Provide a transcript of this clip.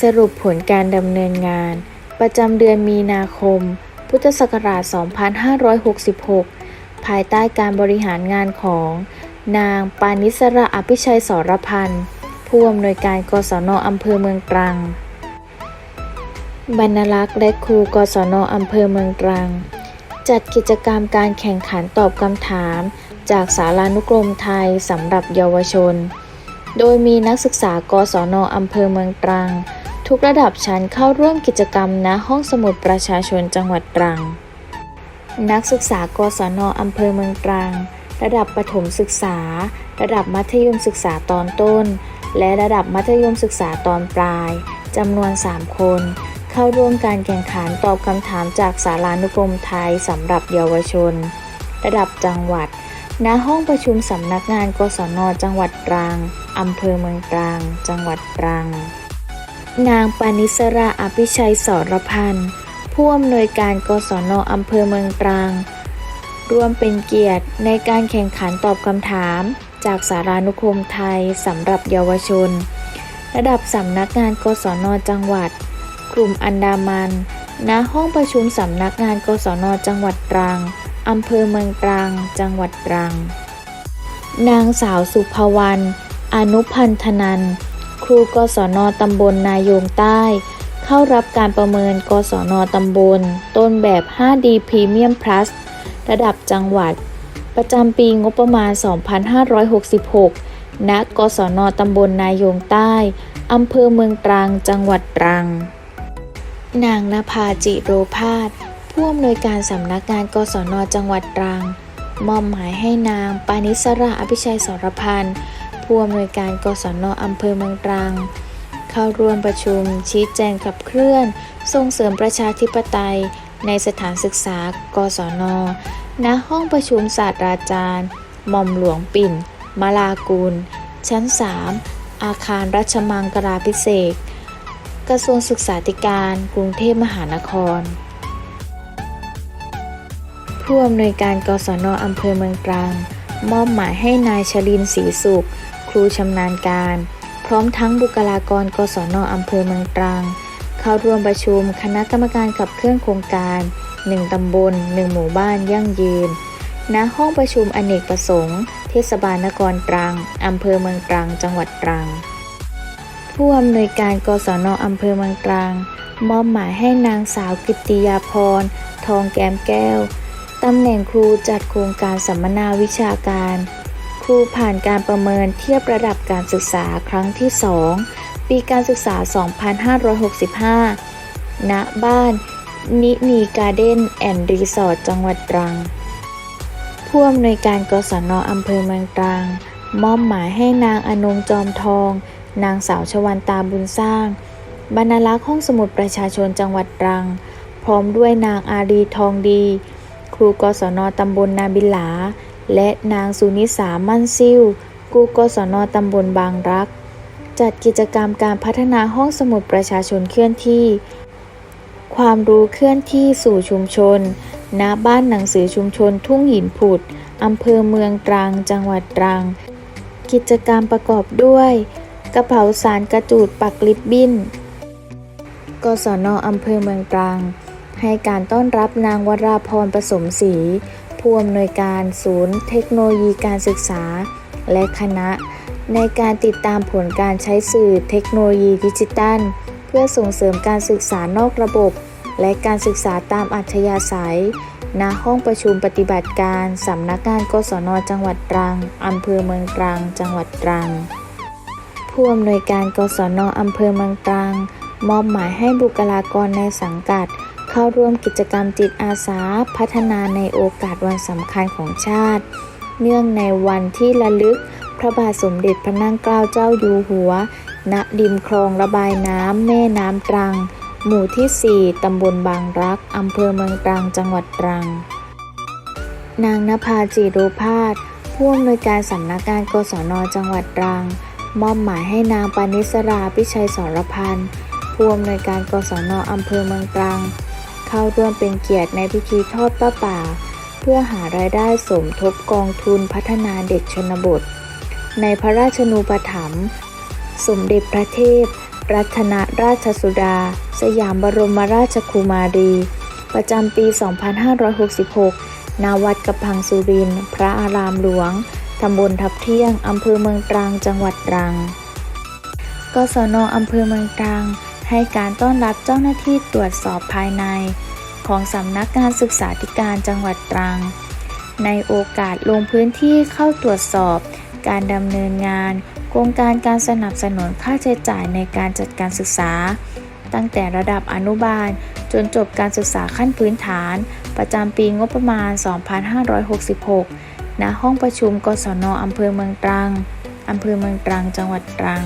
สรุปผลการดำเนินงาน ประจำเดือนมีนาคม พุทธศักราช 2566 ภายใต้การบริหารงานของ นางปานิสระอภิชัยสรพันธ์ผู้อำนวยการกศนอำเภอเมืองตรัง บรรลักษ์และครูกศนอำเภอเมืองตรัง จัดกิจกรรมการแข่งขันตอบคำถาม จากสารานุกรมไทยสำหรับเยาวชน โดยมีนักศึกษากศนอำเภอเมืองตรัง ทุกระดับชั้นเข้าร่วมกิจกรรมณห้องสมุดประชาชนจังหวัดตรัง นักศึกษากศนอำเภอเมืองตรัง ระดับประถมศึกษา ระดับมัธยมศึกษาตอนต้น และระดับมัธยมศึกษาตอนปลายจำนวน 3 คน เข้าร่วมการแข่งขันตอบคำถามจากสารานุกรมไทยสำหรับเยาวชน ระดับจังหวัด ณ ห้องประชุมสำนักงานกศนจังหวัดตรังอำเภอเมืองตรัง จังหวัดตรัง นางปานิสราอภิชัยสรพันธ์ผู้อำนวยการกศนอำเภอเมืองตรังร่วมเป็นเกียรติในการแข่งขันตอบคำถาม จากสารานุกรมไทยสำหรับเยาวชน ระดับสำนักงานกศนจังหวัด กลุ่มอันดามัน ณ ห้องประชุมสำนักงานกศนจังหวัดตรังอำเภอเมืองตรัง จังหวัดตรัง นางสาวสุภวรรณอนุพันธนัน ครูกศนตำบลนายงใต้ เข้ารับการประเมินกศนตำบล ต้นแบบ 5D Premium Plus ระดับจังหวัด ประจำปีงบประมาณ 2566 ณ กศนตำบลนายงใต้อำเภอเมืองตรัง จังหวัดตรัง นางนภาจิโรพาสผู้อำนวยการสำนักงานกศนจังหวัดตรังมอบหมายให้นางปานิสราอภิชัยสรพันธ์ ผู้อำนวยการกศนอำเภอเมืองตรัง เข้าร่วมประชุม ชี้แจงขับเคลื่อน ส่งเสริมประชาธิปไตย ในสถานศึกษา กศนณห้องประชุมศาสตราจารย์หม่อมหลวงปิ่น มาลากูลชั้น 3 อาคารรัชมังกราพิเศษกกระทรวงศึกษาธิการ กรุงเทพมหานคร ผู้อำนวยการกศนอำเภอเมืองตรัง มอบหมายให้นายชลินศรีสุข ครูชำนาญการ พร้อมทั้งบุคลากรกศนอำเภอเมืองตรัง เข้าร่วมประชุมคณะกรรมการขับเคลื่อนโครงการ 1 ตำบล 1 หมู่บ้านยั่งยืน ณ ห้องประชุมอเนกประสงค์ เทศบาลนครตรัง อำเภอเมืองตรัง จังหวัดตรัง ผู้อำนวยการกศนอำเภอเมืองตรัง มอบหมายให้นางสาวกิตติยาพร ทองแก้มแก้ว ตำแหน่งครูจัดโครงการสัมมนาวิชาการ ครูผ่านการประเมินเทียบระดับการศึกษาครั้งที่ 2 ปีการศึกษา 2565 ณ บ้าน นินีการ์เด้นแอนด์รีสอร์ทจังหวัดตรัง ผู้อำนวยการกศนอำเภอเมืองตรัง มอบหมายให้นางอนงจอมทอง นางสาวชวันตาบุญสร้าง บรรลักษ์ห้องสมุดประชาชนจังหวัดตรัง พร้อมด้วยนางอารีทองดี ครูกศนตำบลนาบิลา และนางสุนิสามั่นซิ่วครูกศนตำบลบางรัก จัดกิจกรรมการพัฒนาห้องสมุดประชาชนเคลื่อนที่ ความรู้เคลื่อนที่สู่ชุมชน ณ บ้านหนังสือชุมชนทุ่งหินผุด อำเภอเมืองตรัง จังหวัดตรัง กิจกรรมประกอบด้วย กระเป๋าสารกระจูดปักลิบบิ้น กศนอำเภอเมืองตรัง ให้การต้อนรับนางวราพรผสมศรี ผู้อำนวยการศูนย์เทคโนโลยีการศึกษา และคณะ ในการติดตามผลการใช้สื่อเทคโนโลยีดิจิตัล เพื่อส่งเสริมการศึกษานอกระบบ และการศึกษาตามอัธยาศัย ณ ห้องประชุมปฏิบัติการสำนักงานกศนจังหวัดตรังอำเภอเมืองตรัง จังหวัดตรัง ผู้อำนวยการกศนอำเภอเมืองตรังมอบหมายให้บุคลากรในสังกัด เข้าร่วมกิจกรรมจิตอาสาพัฒนาในโอกาสวันสำคัญของชาติ เนื่องในวันที่ระลึกพระบาทสมเด็จพระนั่งเกล้าเจ้าอยู่หัวณริมคลองระบายน้ำแม่น้ำตรัง หมู่ที่ 4 ตำบลบางรัก อำเภอเมืองตรัง จังหวัดตรัง นางนภาจิโรพาสผู้อำนวยการสำนักงานกศนจังหวัดตรัง มอบหมายให้นางปานิสราพิชัยสรพันธ์ผู้อำนวยการกศนอำเภอเมืองตรัง เข้าร่วมเป็นเกียรติในพิธีทอดป้าป่า เพื่อหารายได้สมทบกองทุนพัฒนาเด็กชนบท ในพระราชนูปถัมภ์สมเด็จพระเทพ รัตนราชสุดา สยามบรมราชกุมารี ประจำปี 2566 ณ วัดกระพังสุรินทร์พระอารามหลวง ตำบลทับเที่ยง อำเภอเมืองตรัง จังหวัดตรัง กศนอำเภอเมืองตรัง ให้การต้อนรับเจ้าหน้าที่ตรวจสอบภายใน ของสำนักงานศึกษาธิการจังหวัดตรัง ในโอกาสลงพื้นที่เข้าตรวจสอบ การดำเนินงาน โครงการการสนับสนุนค่าใช้จ่ายในการจัดการศึกษา ตั้งแต่ระดับอนุบาล จนจบการศึกษาขั้นพื้นฐาน ประจำปีงบประมาณ 2566 ณ ห้องประชุมกศนอำเภอเมืองตรังอำเภอเมืองตรัง จังหวัดตรัง